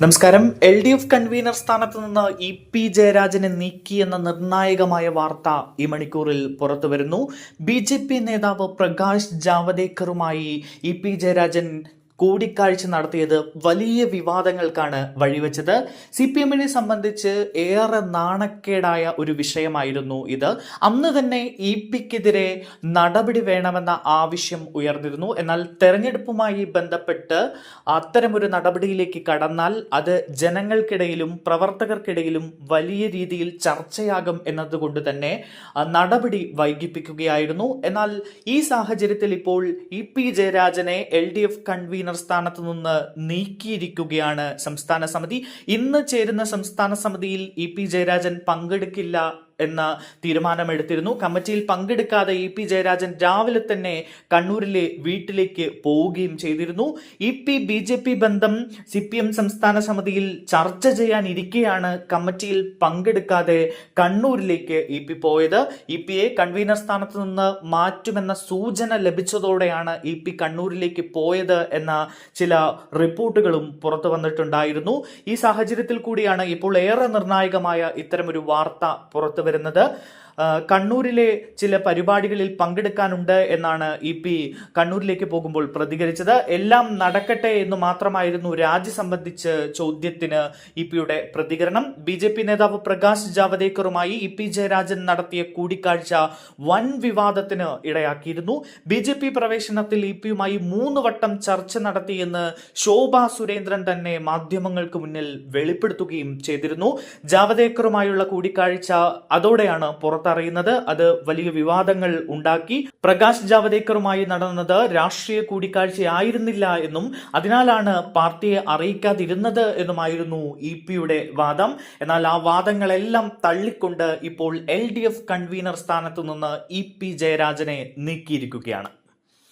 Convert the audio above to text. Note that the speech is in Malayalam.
നമസ്കാരം. എൽ ഡി എഫ് കൺവീനർ സ്ഥാനത്ത് നിന്ന് ഇ പി ജയരാജനെ നീക്കി എന്ന നിർണായകമായ വാർത്ത ഈ മണിക്കൂറിൽ പുറത്തു വരുന്നു. ബി ജെ പി നേതാവ് പ്രകാശ് ജാവദേക്കറുമായി ഇ പി ജയരാജൻ കൂടിക്കാഴ്ച നടത്തിയത് വലിയ വിവാദങ്ങൾക്കാണ് വഴിവെച്ചത്. സി പി എമ്മിനെ സംബന്ധിച്ച് ഏറെ നാണക്കേടായ ഒരു വിഷയമായിരുന്നു ഇത്. അന്ന് തന്നെ ഇ പിക്കെതിരെ നടപടി വേണമെന്ന ആവശ്യം ഉയർന്നിരുന്നു. എന്നാൽ തെരഞ്ഞെടുപ്പുമായി ബന്ധപ്പെട്ട് അത്തരമൊരു നടപടിയിലേക്ക് കടന്നാൽ അത് ജനങ്ങൾക്കിടയിലും പ്രവർത്തകർക്കിടയിലും വലിയ രീതിയിൽ ചർച്ചയാകും എന്നതുകൊണ്ട് തന്നെ നടപടി വൈകിപ്പിക്കുകയായിരുന്നു. എന്നാൽ ഈ സാഹചര്യത്തിൽ ഇപ്പോൾ ഇ പി ജയരാജനെ എൽ ഡി എഫ് കൺവീനർ സ്ഥാനത്ത് നിന്ന് നീക്കിയിരിക്കുകയാണ് സംസ്ഥാന സമിതി. ഇന്ന് ചേരുന്ന സംസ്ഥാന സമിതിയിൽ ഇ പി ജയരാജൻ പങ്കെടുക്കില്ല എന്ന തീരുമാനമെടുത്തിരുന്നു. കമ്മിറ്റിയിൽ പങ്കെടുക്കാതെ ഇ പി ജയരാജൻ രാവിലെ തന്നെ കണ്ണൂരിലെ വീട്ടിലേക്ക് പോവുകയും ചെയ്തിരുന്നു. E P B J P ബന്ധം സി പി എം സംസ്ഥാന സമിതിയിൽ ചർച്ച ചെയ്യാനിരിക്കെയാണ് കമ്മിറ്റിയിൽ പങ്കെടുക്കാതെ കണ്ണൂരിലേക്ക് ഇ പി പോയത്. ഇ പിയെ കൺവീനർ സ്ഥാനത്ത് നിന്ന് മാറ്റുമെന്ന സൂചന ലഭിച്ചതോടെയാണ് ഇ പി കണ്ണൂരിലേക്ക് പോയത് എന്ന ചില റിപ്പോർട്ടുകളും പുറത്തു വന്നിട്ടുണ്ടായിരുന്നു. ഈ സാഹചര്യത്തിൽ കൂടിയാണ് ഇപ്പോൾ ഏറെ നിർണായകമായ ഇത്തരമൊരു വാർത്ത പുറത്തു വരുന്നത്. കണ്ണൂരിലെ ചില പരിപാടികളിൽ പങ്കെടുക്കാനുണ്ട് എന്നാണ് ഇ പി കണ്ണൂരിലേക്ക് പോകുമ്പോൾ പ്രതികരിച്ചത്. എല്ലാം നടക്കട്ടെ എന്ന് മാത്രമായിരുന്നു രാജി സംബന്ധിച്ച് ചോദ്യത്തിന് ഇ പിയുടെ പ്രതികരണം. ബി ജെ പി നേതാവ് പ്രകാശ് ജാവദേക്കറുമായി ഇ പി ജയരാജൻ നടത്തിയ കൂടിക്കാഴ്ച വൻ വിവാദത്തിന് ഇടയാക്കിയിരുന്നു. ബി ജെ പി പ്രവേശനത്തിൽ ഇ പിയുമായി മൂന്ന് വട്ടം ചർച്ച നടത്തിയെന്ന് ശോഭ സുരേന്ദ്രൻ തന്നെ മാധ്യമങ്ങൾക്ക് മുന്നിൽ വെളിപ്പെടുത്തുകയും ചെയ്തിരുന്നു. ജാവദേക്കറുമായുള്ള കൂടിക്കാഴ്ച അതോടെയാണ് പുറത്തറിയുന്നത്. അത് വലിയ വിവാദങ്ങൾ ഉണ്ടാക്കി. പ്രകാശ് ജാവദേക്കറുമായി നടന്നത് രാഷ്ട്രീയ കൂടിക്കാഴ്ചയായിരുന്നില്ല എന്നും അതിനാലാണ് പാർട്ടിയെ അറിയിക്കാതിരുന്നത് എന്നുമായിരുന്നു ഇ പിയുടെ വാദം. എന്നാൽ ആ വാദങ്ങളെല്ലാം തള്ളിക്കൊണ്ട് ഇപ്പോൾ എൽ ഡി എഫ് കൺവീനർ സ്ഥാനത്തു നിന്ന് ഇ പി ജയരാജനെ നീക്കിയിരിക്കുകയാണ്.